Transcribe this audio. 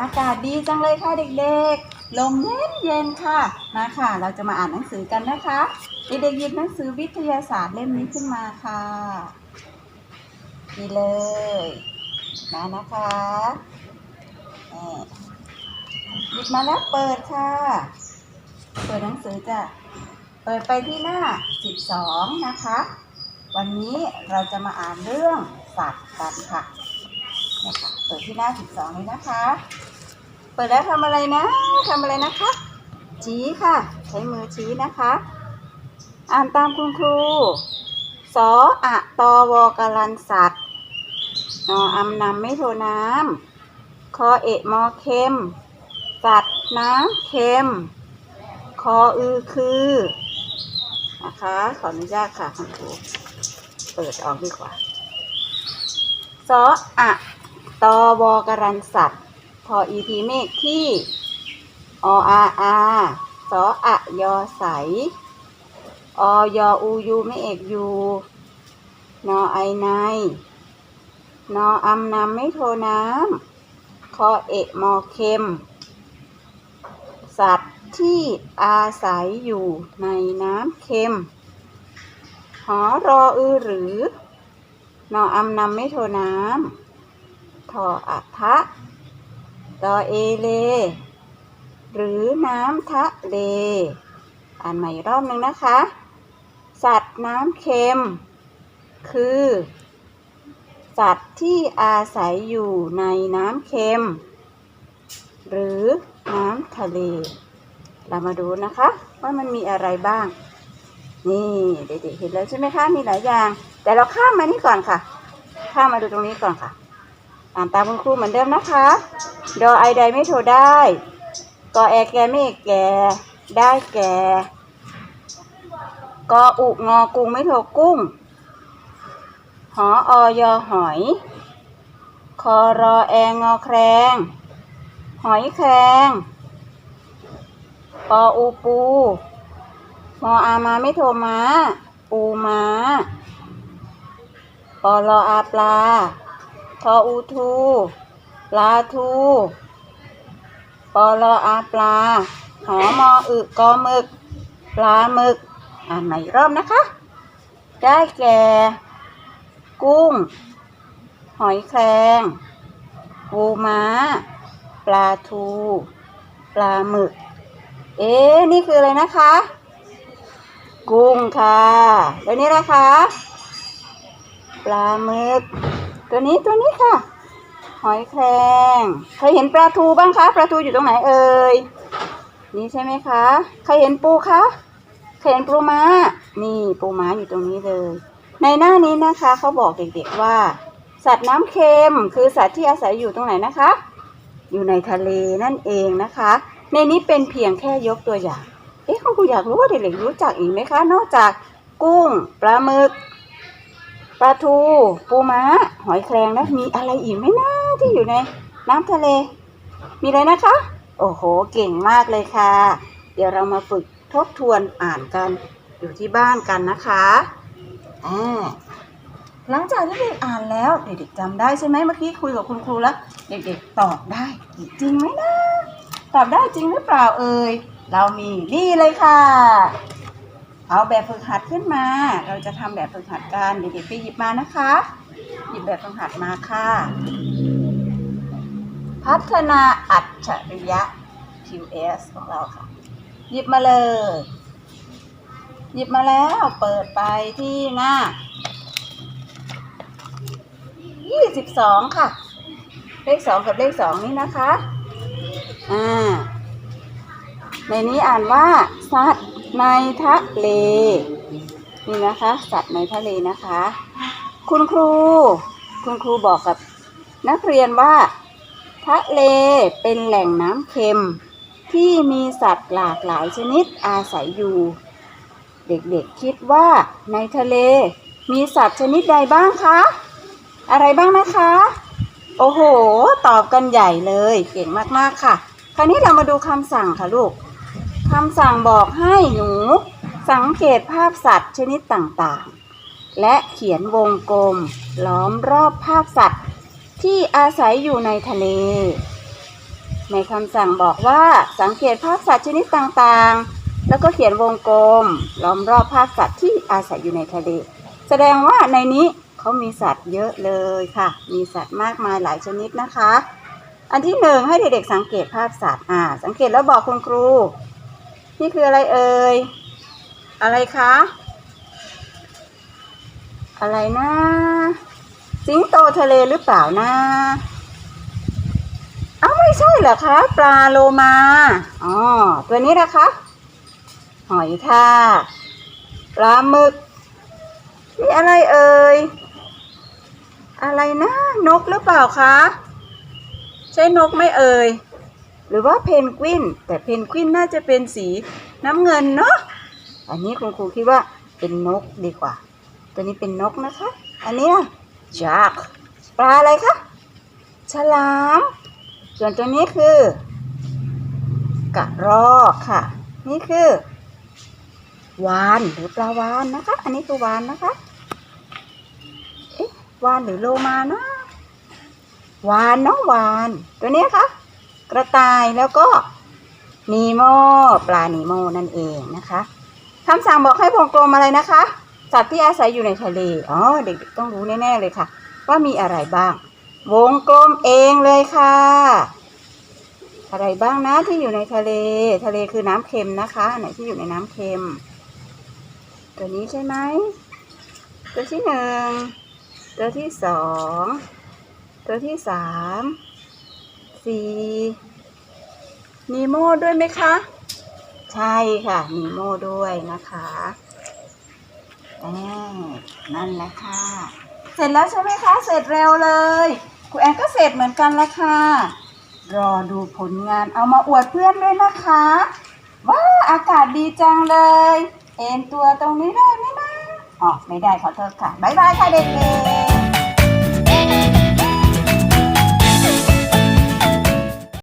อากาศดีจังเลยค่ะเด็กๆ ลมเย็นเย็นๆค่ะ มาค่ะ เราจะมาอ่านหนังสือกันนะคะ เด็กๆหยิบหนังสือวิทยาศาสตร์เล่มนี้ขึ้นมาค่ะนี่เลยมานะคะนี่หยิบมาแล้วเปิดค่ะ เปิดหนังสือจะเปิดไปที่หน้า 12 นะคะ วันนี้เราจะมาอ่านเรื่องสัตว์กันค่ะเนี่ยค่ะเปิดที่หน้า 12 เลยนะคะ ปิดแล้วทำอะไรนะทำอะไรนะคะ ชี้ค่ะ ใช้มือชี้นะคะ อ่านตามคุณครูสออะตอวกลันสัตว์นออำนำไม่โทน้ำคอเอะมอเค็ม สัตว์น้ำเค็ม คออือคือนะคะขออนุญาตค่ะคุณครูเปิดออกดีกว่าสออะตอวกรันสัตว์ ออีพีเมฆที่ออาอาสออะยอใสอยออูยูไม่เอกยูนอไอในนออำนำไม่โทน้ำคอเอะมอเค็ม สัตว์ที่อาศัยอยู่ในน้ำเค็ม หอรออือหรือนออำนำไม่โทน้ำทออัทะ ตอเอเล หรือน้ำทะเล อ่านใหม่อีกรอบหนึ่งนะคะ สัตว์น้ำเค็ม คือ สัตว์ที่อาศัยอยู่ในน้ำเค็ม หรือน้ำทะเล เรามาดูนะคะว่ามันมีอะไรบ้าง นี่เด็กๆเห็นแล้วใช่ไหมคะมีหลายอย่าง แต่เราข้ามมานี่ก่อนค่ะ ข้ามมาดูตรงนี้ก่อนค่ะ อ่านตามคุณครูเหมือนเดิมนะคะ ดอไอใดไม่โทรได้กอแอแกไม่เอกแกได้แก่กออุงอกุ้งไม่โทรกุ้งหออยอหอย คอรอแองอแครงหอยแครงปออูปูมออามาไม่โทรมาปูมาปอลออาปลา ทออูทู ปลาทูปลออาปลา หอมออึกอมึก ปลาหมึก อ่านใหม่รอบนะคะ ได้แก่ กุ้ง หอยแครงปูม้า ปลาทู ปลาหมึก เอ๊นี่คืออะไรนะคะ กุ้งค่ะ แล้วนี่นะคะ ปลาหมึก ตัวนี้ตัวนี้ค่ะ หอยแครงใครเห็นปลาทูบ้างคะปลาทูอยู่ตรงไหนเอ่ยนี่ใช่ไหมคะใครเห็นปูคะใครเห็นปูม้า นี่ปูม้าอยู่ตรงนี้เลย ในหน้านี้นะคะเขาบอกเด็กๆว่า สัตว์น้ำเค็มคือสัตว์ที่อาศัยอยู่ตรงไหนนะคะ อยู่ในทะเลนั่นเองนะคะ ในนี้เป็นเพียงแค่ยกตัวอย่าง เอ๊ะคุณครูอยากรู้ว่าเด็กๆรู้จักอีกไหมคะ นอกจากกุ้งปลาหมึกปลาทู ปูม้า หอยแครงแล้วมีอะไรอีกไหมนะ ที่อยู่ในน้ำทะเล มีอะไรนะคะ โอ้โห เก่งมากเลยค่ะ เดี๋ยวเรามาฝึกทบทวนอ่านกันอยู่ที่บ้านกันนะคะอ่าหลังจากที่เด็กอ่านแล้วเด็กๆจำได้ใช่ไหมเมื่อกี้คุยกับคุณครูแล้ว เด็กๆตอบได้จริงไหมนะตอบได้จริงหรือเปล่าเอ่ยเรามีนี่เลยค่ะ เอาแบบฝึกหัดขึ้นมา เราจะทำแบบฝึกหัดกันเด็กๆไปหยิบมานะคะ หยิบแบบฝึกหัดมาค่ะ พัฒนาอัจฉริยะ QS ของเราค่ะ หยิบมาเลย หยิบมาแล้วเปิดไปที่หน้า 22 ค่ะ เลข 2 กับเลข 2 นี่นะคะ อ่า ในนี้อ่านว่า สัตว์ในทะเล นี่นะคะ สัตว์ในทะเลนะคะ คุณครู คุณครูบอกกับนักเรียนว่า ทะเลเป็นแหล่งน้ำเค็ม ที่มีสัตว์หลากหลายชนิดอาศัยอยู่ เด็กๆคิดว่าในทะเลมีสัตว์ชนิดใดบ้างคะ อะไรบ้างนะคะ โอ้โห ตอบกันใหญ่เลย เก่งมากๆค่ะ คราวนี้เรามาดูคำสั่งค่ะลูกคำสั่งบอกให้หนู สังเกตภาพสัตว์ชนิดต่างๆ และเขียนวงกลม ล้อมรอบภาพสัตว์ ที่อาศัยอยู่ในทะเล ในคำสั่งบอกว่าสังเกตภาพสัตว์ชนิดต่างๆ แล้วก็เขียนวงกลมล้อมรอบภาพสัตว์ที่อาศัยอยู่ในทะเล แสดงว่าในนี้เขามีสัตว์เยอะเลยค่ะ มีสัตว์มากมายหลายชนิดนะคะ อันที่หนึ่งให้เด็กๆสังเกตภาพสัตว์ อ่า สังเกตแล้วบอกคุณครู นี่คืออะไรเอ่ย อะไรคะ อะไรนะ สิงโตทะเลหรือเปล่านะเอ้าไม่ใช่เหรอคะ ปลาโลมาอ๋อตัวนี้นะคะหอยทากปลาหมึกนี่อะไรเอ่ยอะไรนะนกหรือเปล่าคะใช่นกไม่เอ่ยหรือว่าเพนกวิน แต่เพนกวินน่าจะเป็นสีน้ำเงินเนาะอันนี้คุณครูคิดว่าเป็นนกดีกว่า ตัวนี้เป็นนกนะคะ อันเนี้ จักปลาอะไรคะฉลาม ส่วนตัวนี้คือกระรอกค่ะ นี่คือวานหรือปลาวานนะคะ อันนี้คือวานนะคะเอ๊ะวานหรือโลมานะวานเน้องวาน ตัวนี้คะกระต่ายแล้วก็นีโมปลานีโมนั่นเองนะคะคำสั่งบอกให้วงกลมอะไรนะคะ สัตว์ที่อาศัยอยู่ในทะเล อ๋อ เด็กๆต้องรู้แน่ๆเลยค่ะ ว่ามีอะไรบ้าง วงกลมเองเลยค่ะ อะไรบ้างนะที่อยู่ในทะเล ทะเลคือน้ำเค็มนะคะ ไหนที่อยู่ในน้ำเค็ม ตัวนี้ใช่ไหม ตัวที่หนึ่ง ตัวที่สอง ตัวที่สาม สี่นีโม่ด้วยไหมคะ ใช่ค่ะนีโม่ด้วยนะคะ อ่านั่นแหละค่ะ เสร็จแล้วใช่ไหมคะ เสร็จเร็วเลยครูแอนก็เสร็จเหมือนกันละค่ะ รอดูผลงานเอามาอวดเพื่อนด้วยนะคะ ว้าอากาศดีจังเลย เอ็นตัวตรงนี้ได้ไหมนะอ๋อไม่ได้ขอโทษค่ะ บ๊ายบายค่ะเด็กๆ